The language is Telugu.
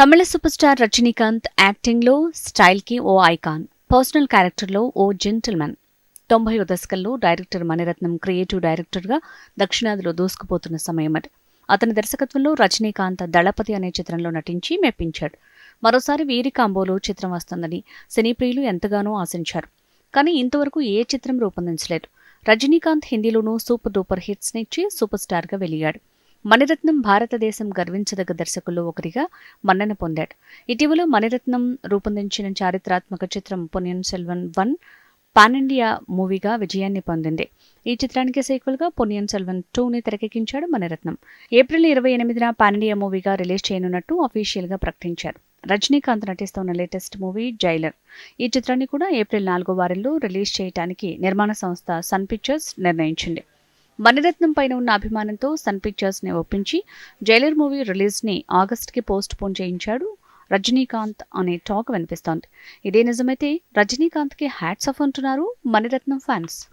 తమిళ సూపర్ స్టార్ రజనీకాంత్ యాక్టింగ్లో స్టైల్కి ఓ ఐకాన్ పర్సనల్ క్యారెక్టర్లో ఓ జెంటిల్మెన్. తొంభై దశకంలో డైరెక్టర్ మణిరత్నం క్రియేటివ్ డైరెక్టర్గా దక్షిణాదిలో దూసుకుపోతున్న సమయం అది. అతని దర్శకత్వంలో రజనీకాంత్ దళపతి అనే చిత్రంలో నటించి మెప్పించాడు. మరోసారి వీరి కాంబోలో చిత్రం వస్తుందని సినీ ప్రియులు ఎంతగానో ఆశించారు. కానీ ఇంతవరకు ఏ చిత్రం రూపొందించలేదు. రజనీకాంత్ హిందీలోనూ సూపర్ డూపర్ హిట్స్నిచ్చి సూపర్ స్టార్గా వెలిగాడు. మణిరత్నం భారతదేశం గర్వించదగ్గ దర్శకుల్లో ఒకరిగా మన్నన పొందాడు. ఇటీవల మణిరత్నం రూపొందించిన చారిత్రాత్మక చిత్రం Ponniyin Selvan one pan India మూవీగా విజయాన్ని పొందింది. ఈ చిత్రానికి సీక్వెల్గా పొన్నియన్ సెల్వన్ టూని తెరకెక్కించాడు మణిరత్నం. ఏప్రిల్ ఇరవై ఎనిమిదిన పాన్ ఇండియా మూవీగా రిలీజ్ చేయనున్నట్టు అఫీషియల్గా ప్రకటించారు. రజనీకాంత్ నటిస్తున్న లేటెస్ట్ మూవీ జైలర్. ఈ చిత్రాన్ని కూడా ఏప్రిల్ నాలుగో వారంలో రిలీజ్ చేయడానికి నిర్మాణ సంస్థ సన్ పిక్చర్స్ నిర్ణయించింది. మణిరత్నం పైన ఉన్న అభిమానంతో సన్ పిక్చర్స్ని ఒప్పించి జైలర్ మూవీ రిలీజ్ని ఆగస్ట్కి పోస్ట్ పోన్ చేయించాడు రజనీకాంత్ అనే టాక్ వినిపిస్తోంది. ఇదే నిజమైతే రజనీకాంత్కి హ్యాట్స్ ఆఫ్ అంటున్నారు మణిరత్నం ఫ్యాన్స్.